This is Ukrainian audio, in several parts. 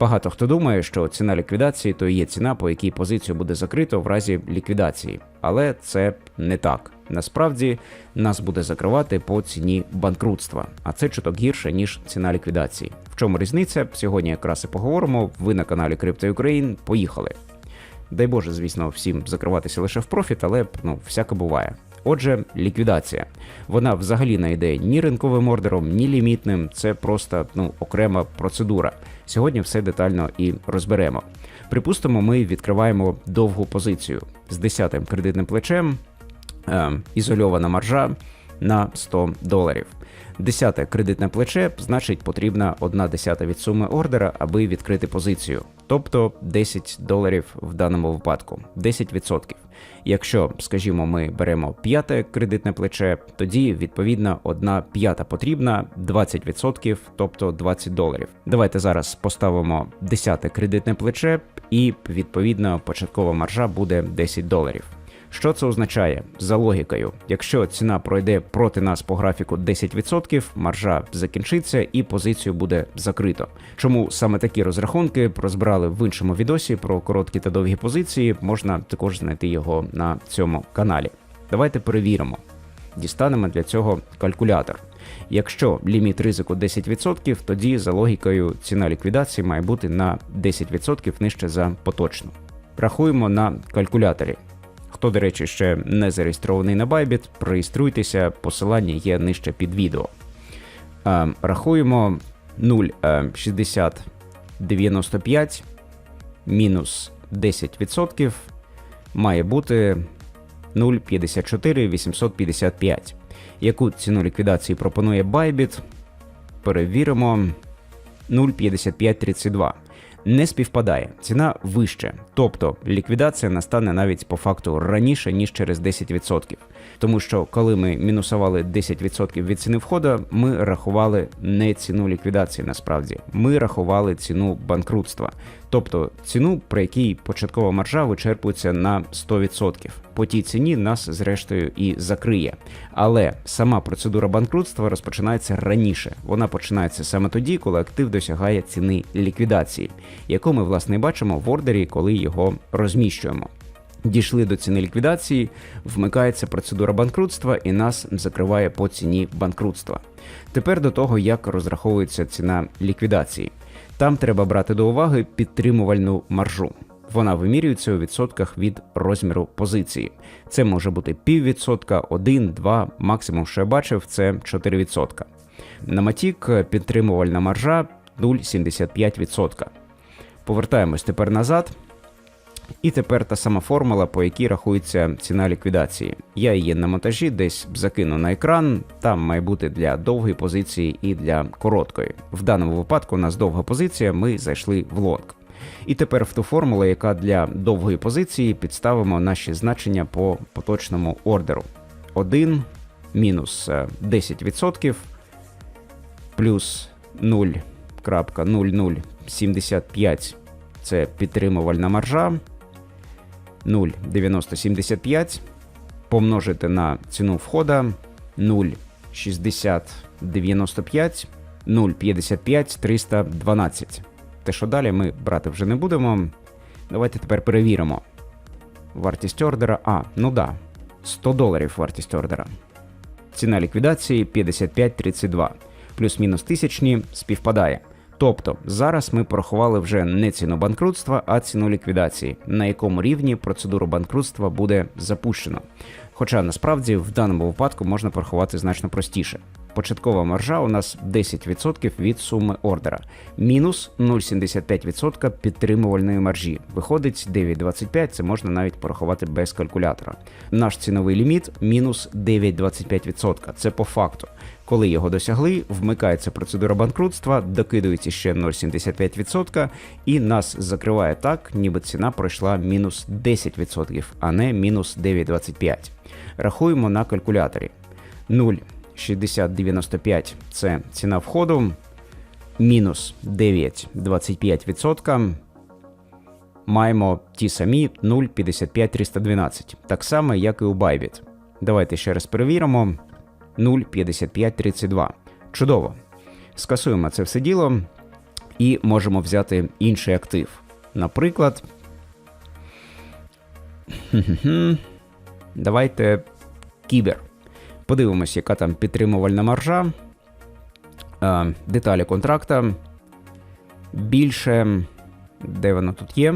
Багато хто думає, що ціна ліквідації то є ціна, по якій позицію буде закрито в разі ліквідації, але це не так. Насправді нас буде закривати по ціні банкрутства, а це чуток гірше ніж ціна ліквідації. В чому різниця? Сьогодні якраз і поговоримо. Ви на каналі Crypto Ukraine. Поїхали. Дай Боже, звісно, всім закриватися лише в профіт, але ну всяке буває. Отже, ліквідація. Вона взагалі не йде ні ринковим ордером, ні лімітним. Це просто ну окрема процедура. Сьогодні все детально і розберемо. Припустимо, ми відкриваємо довгу позицію з 10-м кредитним плечем, е, ізольована маржа на 100 доларів. Десяте кредитне плече, значить, потрібна одна десята від суми ордера, аби відкрити позицію, тобто 10 доларів в даному випадку, 10%. Якщо, скажімо, ми беремо п'яте кредитне плече, тоді відповідно одна п'ята потрібна 20%, тобто 20 доларів. Давайте зараз поставимо десяте кредитне плече, і відповідно початкова маржа буде 10 доларів. Що це означає за логікою? Якщо ціна пройде проти нас по графіку 10%, маржа закінчиться і позицію буде закрито. Чому саме такі розрахунки розбирали в іншому відосі про короткі та довгі позиції, можна також знайти його на цьому каналі. Давайте перевіримо. Дістанемо для цього калькулятор. Якщо ліміт ризику 10%, тоді за логікою ціна ліквідації має бути на 10% нижче за поточну. Рахуємо на калькуляторі. Хто, до речі, ще не зареєстрований на Bybit, реєструйтеся, посилання є нижче під відео. Е, рахуємо 0,6095 мінус 10% має бути 0,54 Яку ціну ліквідації пропонує Bybit? Перевіримо 0,5532 не співпадає, ціна вище, тобто ліквідація настане навіть по факту раніше ніж через 10%. Тому що коли ми мінусували 10% від ціни входу, ми рахували не ціну ліквідації. Насправді ми рахували ціну банкрутства, тобто ціну, при якій початкова маржа вичерпується на 100%. По тій ціні нас зрештою і закриє. Але сама процедура банкрутства розпочинається раніше. Вона починається саме тоді, коли актив досягає ціни ліквідації, яку ми власне бачимо в ордері, коли його розміщуємо. Дійшли до ціни ліквідації, вмикається процедура банкрутства і нас закриває по ціні банкрутства. Тепер до того, як розраховується ціна ліквідації. Там треба брати до уваги підтримувальну маржу. Вона вимірюється у відсотках від розміру позиції. Це може бути піввідсотка, 1, 2, максимум, що я бачив, це 4%. На матік підтримувальна маржа 0,75%. Повертаємось тепер назад. І тепер та сама формула, по якій рахується ціна ліквідації. Я її на монтажі десь закину на екран. Там має бути для довгої позиції і для короткої. В даному випадку у нас довга позиція, ми зайшли в лонг. І тепер в ту формулу, яка для довгої позиції, підставимо наші значення по поточному ордеру. 1 мінус 10% плюс 0.0075 це підтримувальна маржа. 0,9075 помножити на ціну входа 0,6095, 0,55 312. Те, що далі ми брати вже не будемо. Давайте тепер перевіримо. Вартість ордера. А, ну да, 100 доларів вартість ордера. Ціна ліквідації 55,32. Плюс-мінус тисячні співпадає. Тобто зараз ми порахували вже не ціну банкрутства, а ціну ліквідації, на якому рівні процедуру банкрутства буде запущено. Хоча насправді в даному випадку можна порахувати значно простіше. Початкова маржа у нас 10% від суми ордера, мінус 0,75% підтримувальної маржі. Виходить 9,25, це можна навіть порахувати без калькулятора. Наш ціновий ліміт мінус 9,25%. Це по факту. Коли його досягли, вмикається процедура банкрутства, докидується ще 0,75% і нас закриває так, ніби ціна пройшла мінус 10%, а не мінус 9,25%. Рахуємо на калькуляторі. 0,6095 це ціна входу, мінус 9,25%. Маємо ті самі 0,55312, так само, як і у Bybit. Давайте ще раз перевіримо. 0,5532. Чудово. Скасуємо це все діло. і можемо взяти інший актив. Наприклад, давайте кібер. Подивимось, яка там підтримувальна маржа. Деталі контракта. Більше, де воно тут є?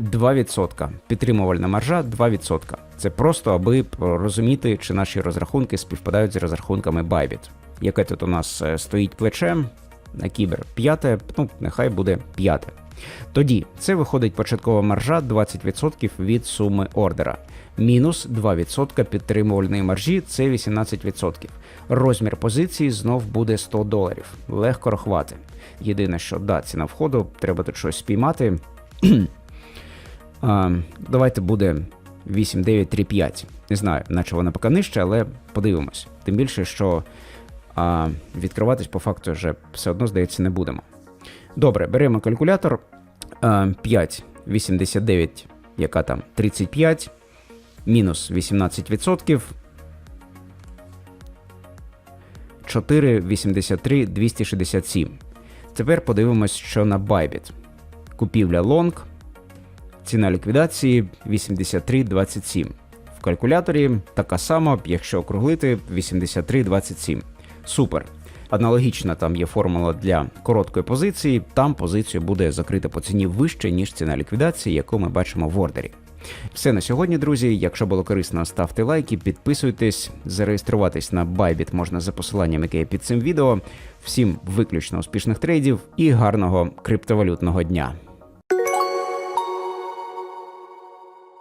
2%. Підтримувальна маржа 2%. Це просто аби розуміти, чи наші розрахунки співпадають з розрахунками Bybit. Яке тут у нас е, стоїть плече на кібер п'яте, ну нехай буде п'яте. Тоді це виходить початкова маржа 20% від суми ордера. Мінус 2% підтримувальної маржі це 18%. Розмір позиції знов буде 100 доларів. Легко рахувати. Єдине, що да, ціна входу, треба тут щось спіймати. Давайте буде 8935. Не знаю, наче вона поки нижче, але подивимось. Тим більше, що а, відкриватись по факту вже все одно, здається, не будемо. Добре, беремо калькулятор. А, 5, 89, яка там 35, мінус 18%. 4, 83, 267. Тепер подивимось, що на Bybit. Купівля лонг. Ціна ліквідації 83,27. В калькуляторі така сама, якщо округлити 83,27. Супер. Аналогічна там є формула для короткої позиції. Там позицію буде закрита по ціні вище, ніж ціна ліквідації, яку ми бачимо в ордері. Все на сьогодні, друзі. Якщо було корисно, ставте лайки, підписуйтесь, зареєструватись на Bybit можна за посиланням, яке є під цим відео. Всім виключно успішних трейдів і гарного криптовалютного дня.